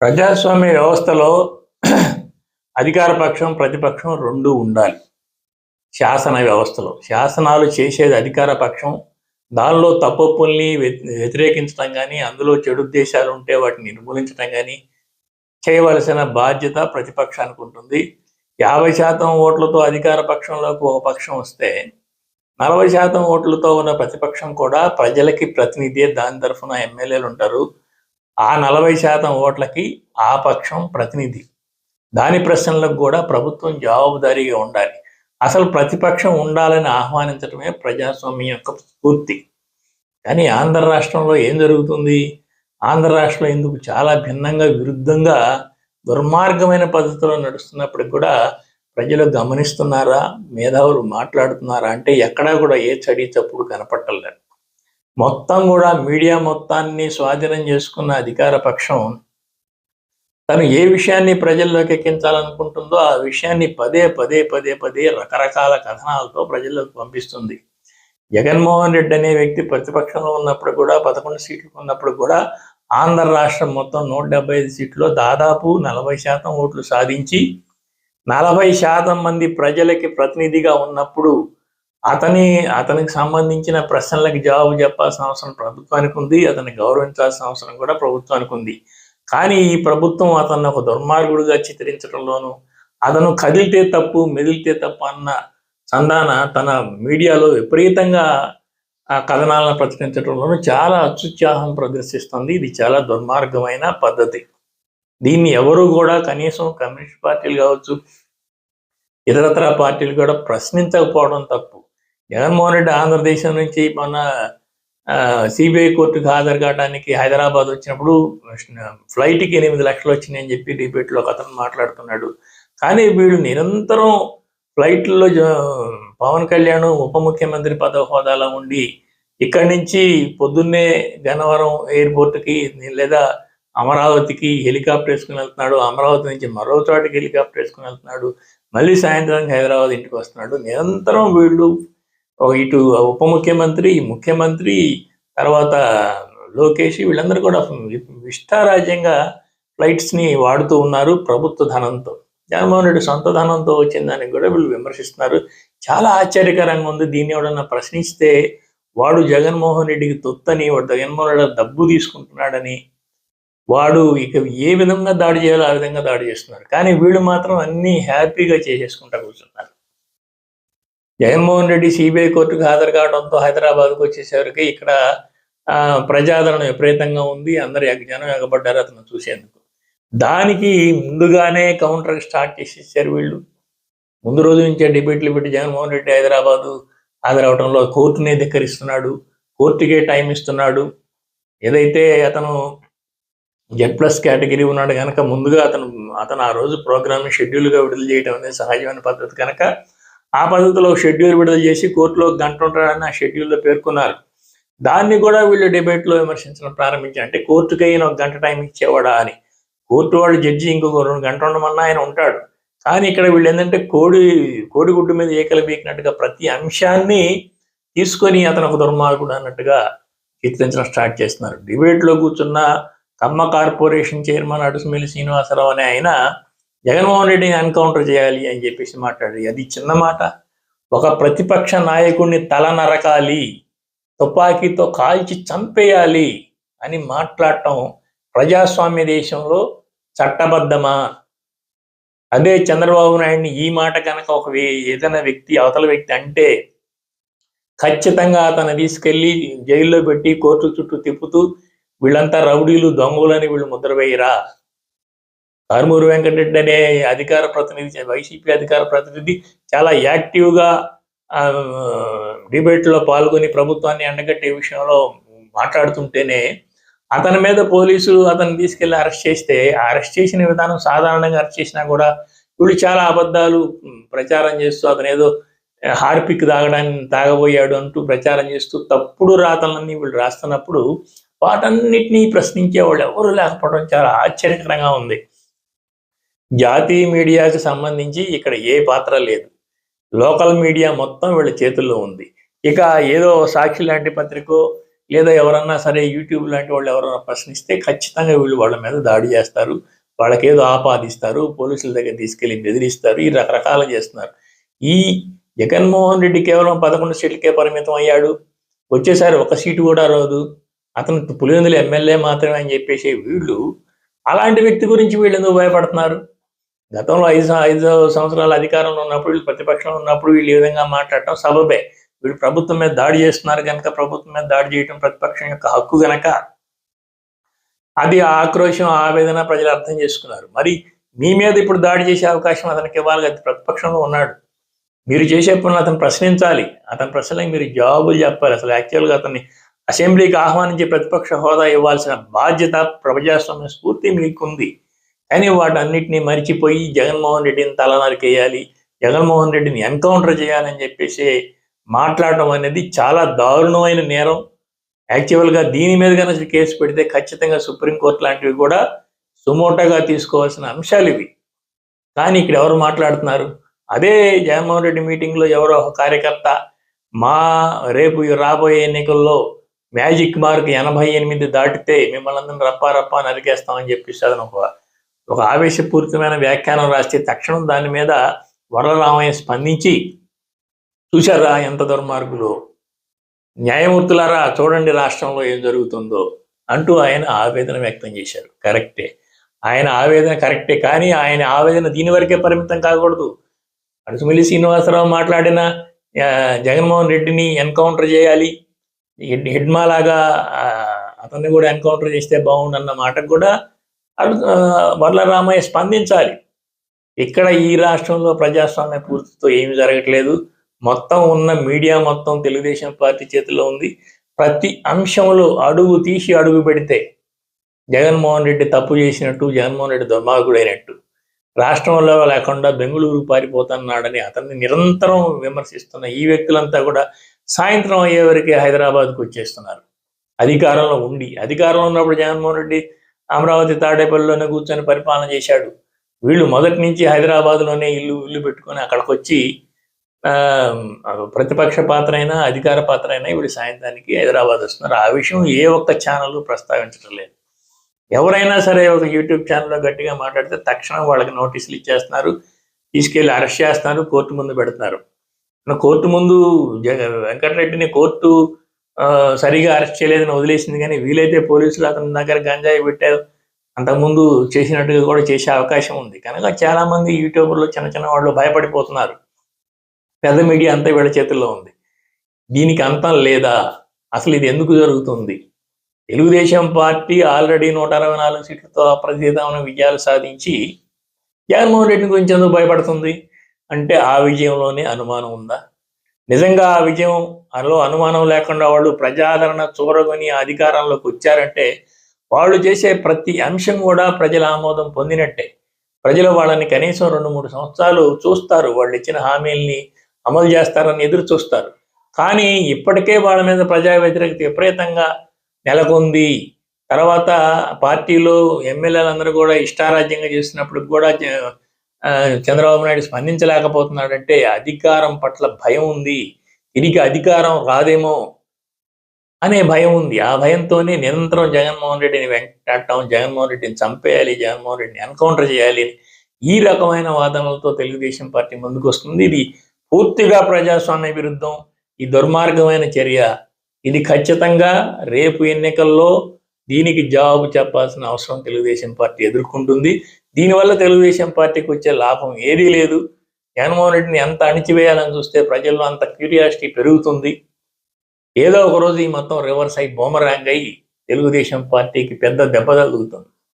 ప్రజాస్వామ్య వ్యవస్థలో అధికార పక్షం ప్రతిపక్షం రెండు ఉండాలి. శాసన వ్యవస్థలో. శాసనాలు చేసేది అధికార పక్షం. దానిలో తప్పుల్ని వ్యతిరేకించడం కానీ అందులో చెడు ఉద్దేశాలు ఉంటే వాటిని నిర్మూలించడం కానీ చేయవలసిన బాధ్యత ప్రతిపక్షానికి ఉంటుంది. యాభై శాతం ఓట్లతో అధికార పక్షంలోకి ఒక పక్షం వస్తే నలభై శాతం ఓట్లతో ఉన్న ప్రతిపక్షం కూడా ప్రజలకి ప్రతినిధి దాని తరఫున ఎమ్మెల్యేలు ఉంటారు. ఆ నలభై శాతం ఓట్లకి ఆ పక్షం ప్రతినిధి. దాని ప్రశ్నలకు కూడా ప్రభుత్వం జవాబుదారీగా ఉండాలి. అసలు ప్రతిపక్షం ఉండాలని ఆహ్వానించడమే ప్రజాస్వామ్యం యొక్క స్ఫూర్తి. కానీ ఆంధ్ర రాష్ట్రంలో ఏం జరుగుతుంది? ఆంధ్ర రాష్ట్రంలో ఎందుకు చాలా భిన్నంగా విరుద్ధంగా దుర్మార్గమైన పద్ధతిలో నడుస్తున్నప్పటికి కూడా ప్రజలు గమనిస్తున్నారా? మేధావులు మాట్లాడుతున్నారా? అంటే ఎక్కడా కూడా ఏ చడి తప్పుడు కనపట్టలేదు. మొత్తం కూడా మీడియా మొత్తాన్ని స్వాధీనం చేసుకున్న అధికార పక్షం తను ఏ విషయాన్ని ప్రజల్లోకి ఎక్కించాలనుకుంటుందో ఆ విషయాన్ని పదే పదే పదే పదే రకరకాల కథనాలతో ప్రజల్లోకి పంపిస్తుంది. జగన్మోహన్ రెడ్డి అనే వ్యక్తి ప్రతిపక్షంలో ఉన్నప్పుడు కూడా పదకొండు సీట్లు ఉన్నప్పుడు కూడా ఆంధ్ర రాష్ట్రం మొత్తం నూట డెబ్బై ఐదు సీట్లో దాదాపు నలభై శాతం ఓట్లు సాధించి నలభై శాతం మంది ప్రజలకి ప్రతినిధిగా ఉన్నప్పుడు అతని అతనికి సంబంధించిన ప్రశ్నలకు జవాబు చెప్పాల్సిన అవసరం ప్రభుత్వానికి ఉంది అతన్ని గౌరవించాల్సిన అవసరం కూడా ప్రభుత్వానికి ఉంది. కానీ ఈ ప్రభుత్వం అతన్ని ఒక దుర్మార్గుడిగా చిత్రించడంలోనూ అతను కదిలితే తప్పు మెదిలితే తప్పు అన్న సంధాన తన మీడియాలో విపరీతంగా ఆ కథనాలను ప్రచురించడంలోనూ చాలా అత్యుత్సాహం ప్రదర్శిస్తుంది. ఇది చాలా దుర్మార్గమైన పద్ధతి. దీన్ని ఎవరు కూడా కనీసం కమ్యూనిస్ట్ పార్టీలు కావచ్చు ఇతరతర పార్టీలు కూడా ప్రశ్నించకపోవడం తప్పు. జగన్మోహన్ రెడ్డి ఆంధ్రదేశం నుంచి మొన్న సిబిఐ కోర్టుకు హాజరు కావడానికి హైదరాబాద్ వచ్చినప్పుడు ఫ్లైట్కి ఎనిమిది లక్షలు వచ్చినాయని చెప్పి డిబేట్లో ఒక అతను మాట్లాడుతున్నాడు. కానీ వీళ్ళు నిరంతరం ఫ్లైట్లలో పవన్ కళ్యాణ్ ఉప ముఖ్యమంత్రి పదవి హోదాలో ఉండి ఇక్కడి నుంచి పొద్దున్నే గన్నవరం ఎయిర్పోర్ట్కి లేదా అమరావతికి హెలికాప్టర్ వేసుకుని వెళ్తున్నాడు. అమరావతి నుంచి మరో చోటికి హెలికాప్టర్ వేసుకుని వెళ్తున్నాడు. మళ్ళీ సాయంత్రానికి హైదరాబాద్ ఇంటికి వస్తున్నాడు. నిరంతరం వీళ్ళు ఇటు ఉప ముఖ్యమంత్రి ముఖ్యమంత్రి తర్వాత లోకేష్ వీళ్ళందరూ కూడా ఇష్టారాజ్యంగా ఫ్లైట్స్ని వాడుతూ ఉన్నారు ప్రభుత్వ ధనంతో. జగన్మోహన్ రెడ్డి సొంత ధనంతో వచ్చిన దానికి కూడా వీళ్ళు విమర్శిస్తున్నారు. చాలా ఆశ్చర్యకరంగా ఉంది. దీన్ని ఎవడన్నా ప్రశ్నిస్తే వాడు జగన్మోహన్ రెడ్డికి తొత్తని వాడు జగన్మోహన్ రెడ్డి డబ్బు తీసుకుంటున్నాడని వాడు ఇక ఏ విధంగా దాడి చేయాలో ఆ విధంగా దాడి చేస్తున్నారు. కానీ వీళ్ళు మాత్రం అన్నీ హ్యాపీగా చేసేసుకుంటా కూర్చున్నారు. జగన్మోహన్ రెడ్డి సిబిఐ కోర్టుకు హాజరు కావడంతో హైదరాబాద్కు వచ్చేసరికి ఇక్కడ ఆ, ప్రజాదరణ విపరీతంగా ఉంది. అందరు జనం ఎగబడ్డారు అతను చూసేందుకు. దానికి ముందుగానే కౌంటర్ స్టార్ట్ చేసేసారు వీళ్ళు. ముందు రోజు నుంచే డిబేట్లు పెట్టి జగన్మోహన్ రెడ్డి హైదరాబాదు హాజరవడంలో కోర్టునే ధిక్కరిస్తున్నాడు. కోర్టుకే టైం ఇస్తున్నాడు. ఏదైతే అతను జెడ్ ప్లస్ కేటగిరీ ఉన్నాడు కనుక ముందుగా అతను అతను ఆ రోజు ప్రోగ్రామ్ షెడ్యూల్గా విడుదల చేయడం అనేది సహజమైన పద్ధతి కనుక ఆ పద్ధతిలో షెడ్యూల్ విడుదల చేసి కోర్టులో గంట ఉంటాడని ఆ షెడ్యూల్లో పేర్కొన్నారు. దాన్ని కూడా వీళ్ళు డిబేట్లో విమర్శించడం ప్రారంభించారు. అంటే కోర్టుకి అయిన ఒక గంట టైం ఇచ్చేవాడా అని. కోర్టు వాళ్ళు జడ్జి ఇంకొక రెండు గంట ఉండమన్నా ఆయన ఉంటాడు. కానీ ఇక్కడ వీళ్ళు ఏంటంటే కోడి కోడిగుడ్డు మీద ఏకలు బీకినట్టుగా ప్రతి అంశాన్ని తీసుకొని అతను ఒక దుర్మార్గుడు అన్నట్టుగా చిత్రించడం స్టార్ట్ చేస్తున్నారు. డిబేట్లో కూర్చున్న కమ్మ కార్పొరేషన్ చైర్మన్ అడుసుమిల్లి శ్రీనివాసరావు అనే ఆయన జగన్మోహన్ రెడ్డిని ఎన్కౌంటర్ చేయాలి అని చెప్పేసి మాట్లాడి అది చిన్న మాట. ఒక ప్రతిపక్ష నాయకుడిని తల నరకాలి తుపాకీతో కాల్చి చంపేయాలి అని మాట్లాడటం ప్రజాస్వామ్య దేశంలో చట్టబద్ధమా? అదే చంద్రబాబు నాయుడిని ఈ మాట కనుక ఒక ఏదైనా వ్యక్తి అవతల వ్యక్తి అంటే ఖచ్చితంగా అతను తీసుకెళ్ళి జైల్లో పెట్టి కోర్టు చుట్టూ తిప్పుతూ వీళ్ళంతా రౌడీలు దొంగలని వీళ్ళు ముద్ర వేయరా కారుమూరు వెంకటరెడ్డి అనే అధికార ప్రతినిధి వైసీపీ అధికార ప్రతినిధి చాలా యాక్టివ్గా డిబేట్లో పాల్గొని ప్రభుత్వాన్ని ఎండగట్టే విషయంలో మాట్లాడుతుంటేనే అతని మీద పోలీసులు అతన్ని తీసుకెళ్ళి అరెస్ట్ చేస్తే అరెస్ట్ చేసిన విధానం సాధారణంగా అరెస్ట్ చేసినా కూడా వీళ్ళు చాలా అబద్ధాలు ప్రచారం చేస్తూ అతను ఏదో హార్పిక్ తాగడానికి తాగబోయాడు అంటూ ప్రచారం చేస్తూ తప్పుడు రాతలన్నీ వీళ్ళు రాస్తున్నప్పుడు వాటన్నిటినీ ప్రశ్నించే వాళ్ళు ఎవరు లేకపోవడం చాలా ఆశ్చర్యకరంగా ఉంది. జాతీయ మీడియాకి సంబంధించి ఇక్కడ ఏ పాత్ర లేదు. లోకల్ మీడియా మొత్తం వీళ్ళ చేతుల్లో ఉంది. ఇక ఏదో సాక్షి లాంటి పత్రికో లేదా ఎవరన్నా సరే యూట్యూబ్ లాంటి వాళ్ళు ఎవరైనా ప్రశ్నిస్తే ఖచ్చితంగా వీళ్ళు వాళ్ళ మీద దాడి చేస్తారు. వాళ్ళకేదో ఆపాదిస్తారు. పోలీసుల దగ్గర తీసుకెళ్ళి బెదిరిస్తారు. ఈ రకరకాలు చేస్తున్నారు. ఈ జగన్మోహన్ రెడ్డి కేవలం పదకొండు సీట్లకే పరిమితం అయ్యాడు. వచ్చేసారి ఒక సీటు కూడా రాదు. అతను పులివెందుల ఎమ్మెల్యే మాత్రమే అని చెప్పేసి వీళ్ళు అలాంటి వ్యక్తి గురించి వీళ్ళు ఎందుకు భయపడుతున్నారు? గతంలో ఐదు ఐదు సంవత్సరాల అధికారంలో ఉన్నప్పుడు వీళ్ళు ప్రతిపక్షంలో ఉన్నప్పుడు వీళ్ళు ఈ విధంగా మాట్లాడటం సబబే. వీళ్ళు ప్రభుత్వం మీద దాడి చేస్తున్నారు కనుక ప్రభుత్వం మీద దాడి చేయడం ప్రతిపక్షం యొక్క హక్కు గనక అది ఆ ఆవేదన ప్రజలు అర్థం చేసుకున్నారు. మరి మీ మీద ఇప్పుడు దాడి చేసే అవకాశం అతనికి ఇవ్వాలి అది ప్రతిపక్షంలో ఉన్నాడు. మీరు చేసే పనులు అతను ప్రశ్నించాలి. అతని ప్రశ్నలకు మీరు జవాబులు చెప్పాలి. అసలు యాక్చువల్గా అతన్ని అసెంబ్లీకి ఆహ్వానించి ప్రతిపక్ష హోదా ఇవ్వాల్సిన బాధ్యత ప్రజాస్వామ్య స్ఫూర్తి మీకుంది. కానీ వాటన్నిటిని మరిచిపోయి జగన్మోహన్ రెడ్డిని తలనరికేయాలి జగన్మోహన్ రెడ్డిని ఎన్కౌంటర్ చేయాలని చెప్పేసి మాట్లాడడం అనేది చాలా దారుణమైన నేరం. యాక్చువల్గా దీని మీద కనుక కేసు పెడితే ఖచ్చితంగా సుప్రీంకోర్టు లాంటివి కూడా సుమోటోగా తీసుకోవాల్సిన అంశాలు ఇవి. కానీ ఇక్కడ ఎవరు మాట్లాడుతున్నారు? అదే జగన్మోహన్ రెడ్డి మీటింగ్లో ఎవరో ఒక కార్యకర్త మా రేపు రాబోయే ఎన్నికల్లో మ్యాజిక్ మార్క్ ఎనభై ఎనిమిది దాటితే మిమ్మల్ని అందరిని రప్పా రప్పా నరికేస్తామని చెప్పేసి అతను ఒక ఆవేశపూరితమైన వ్యాఖ్యానం రాస్తే తక్షణం దాని మీద వరలరామయ్య స్పందించి చూశారా ఎంత దుర్మార్గులు? న్యాయమూర్తులారా చూడండి రాష్ట్రంలో ఏం జరుగుతుందో అంటూ ఆయన ఆవేదన వ్యక్తం చేశారు. కరెక్టే. ఆయన ఆవేదన కరెక్టే కానీ ఆయన ఆవేదన దీని వరకే పరిమితం కాకూడదు. అడుసుమిల్లి శ్రీనివాసరావు మాట్లాడిన జగన్మోహన్ రెడ్డిని ఎన్కౌంటర్ చేయాలి హెడ్మా హెడ్మాలాగా అతన్ని కూడా ఎన్కౌంటర్ చేస్తే బాగుండన్న మాటకు కూడా అడు- ఆ, వర్లరామయ్య స్పందించాలి. ఇక్కడ ఈ రాష్ట్రంలో ప్రజాస్వామ్య పూర్తితో ఏమి జరగట్లేదు. మొత్తం ఉన్న మీడియా మొత్తం తెలుగుదేశం పార్టీ చేతిలో ఉంది. ప్రతి అంశంలో అడుగు తీసి అడుగు పెడితే జగన్మోహన్ రెడ్డి తప్పు చేసినట్టు జగన్మోహన్ రెడ్డి దుర్మార్గుడైనట్టు. రాష్ట్రంలో లేకుండా బెంగళూరు పారిపోతున్నాడని అతన్ని నిరంతరం విమర్శిస్తున్న ఈ వ్యక్తులంతా కూడా సాయంత్రం అయ్యే వరకే హైదరాబాద్కు వచ్చేస్తున్నారు. అధికారంలో ఉండి అధికారంలో ఉన్నప్పుడు జగన్మోహన్ రెడ్డి అమరావతి తాడేపల్లిలోనే కూర్చొని పరిపాలన చేశాడు. వీళ్ళు మొదటి నుంచి హైదరాబాద్లోనే ఇల్లు ఇల్లు పెట్టుకొని అక్కడికి వచ్చి ఆ, ప్రతిపక్ష పాత్ర అయినా అధికార పాత్ర అయినా వీళ్ళు సాయంత్రానికి హైదరాబాద్ వస్తున్నారు. ఆ విషయం ఏ ఒక్క ఛానల్ ప్రస్తావించడం లేదు. ఎవరైనా సరే ఒక యూట్యూబ్ ఛానల్లో గట్టిగా మాట్లాడితే తక్షణం వాళ్ళకి నోటీసులు ఇచ్చేస్తున్నారు. తీసుకెళ్ళి అరెస్ట్ చేస్తున్నారు. కోర్టు ముందు పెడుతున్నారు. కోర్టు ముందు జగ వెంకటరెడ్డిని కోర్టు సరిగా అరెస్ట్ చేయలేదని వదిలేసింది కానీ వీలైతే పోలీసులు అతని దగ్గర గంజాయి పెట్టారు. అంతకుముందు చేసినట్టుగా కూడా చేసే అవకాశం ఉంది. కనుక చాలా మంది యూట్యూబర్లు చిన్న చిన్న వాళ్ళు భయపడిపోతున్నారు. పెద్ద మీడియా అంతా వీళ్ళ చేతుల్లో ఉంది. దీనికి అంతం లేదా? అసలు ఇది ఎందుకు జరుగుతుంది? తెలుగుదేశం పార్టీ ఆల్రెడీ నూట అరవై నాలుగు సీట్లతో అప్రతితమైన విజయాలు సాధించి జగన్మోహన్ రెడ్డి గురించి ఎందుకు భయపడుతుంది? అంటే ఆ విజయంలోనే అనుమానం ఉందా? నిజంగా ఆ విజయం అందులో అనుమానం లేకుండా వాళ్ళు ప్రజాదరణ చూరగొని అధికారంలోకి వచ్చారంటే వాళ్ళు చేసే ప్రతి అంశం కూడా ప్రజల ఆమోదం పొందినట్టే. ప్రజలు వాళ్ళని కనీసం రెండు మూడు సంవత్సరాలు చూస్తారు. వాళ్ళు ఇచ్చిన హామీల్ని అమలు చేస్తారని ఎదురు చూస్తారు. కానీ ఇప్పటికే వాళ్ళ మీద ప్రజా వ్యతిరేకత విపరీతంగా నెలకొంది. తర్వాత పార్టీలో ఎమ్మెల్యేలందరూ కూడా ఇష్టారాజ్యంగా చేసినప్పుడు కూడా చంద్రబాబు నాయుడు స్పందించలేకపోతున్నాడంటే అధికారం పట్ల భయం ఉంది. తిరిగి అధికారం రాదేమో అనే భయం ఉంది. ఆ భయంతోనే నిరంతరం జగన్మోహన్ రెడ్డిని వెంటాడటం జగన్మోహన్ రెడ్డిని చంపేయాలి జగన్మోహన్ రెడ్డిని ఎన్కౌంటర్ చేయాలి ఈ రకమైన వాదనలతో తెలుగుదేశం పార్టీ ముందుకు వస్తుంది. ఇది పూర్తిగా ప్రజాస్వామ్య విరుద్ధం. ఈ దుర్మార్గమైన చర్య. ఇది ఖచ్చితంగా రేపు ఎన్నికల్లో దీనికి జవాబు చెప్పాల్సిన అవసరం తెలుగుదేశం పార్టీ ఎదుర్కొంటుంది. దీనివల్ల తెలుగుదేశం పార్టీకి వచ్చే లాభం ఏదీ లేదు. జగన్మోహన్ రెడ్డిని ఎంత అణిచివేయాలని చూస్తే ప్రజల్లో అంత క్యూరియాసిటీ పెరుగుతుంది. ఏదో ఒక రోజు ఈ మొత్తం రివర్స్ అయి బొమరాంగ్ అయి తెలుగుదేశం పార్టీకి పెద్ద దెబ్బ తగులుతుంది.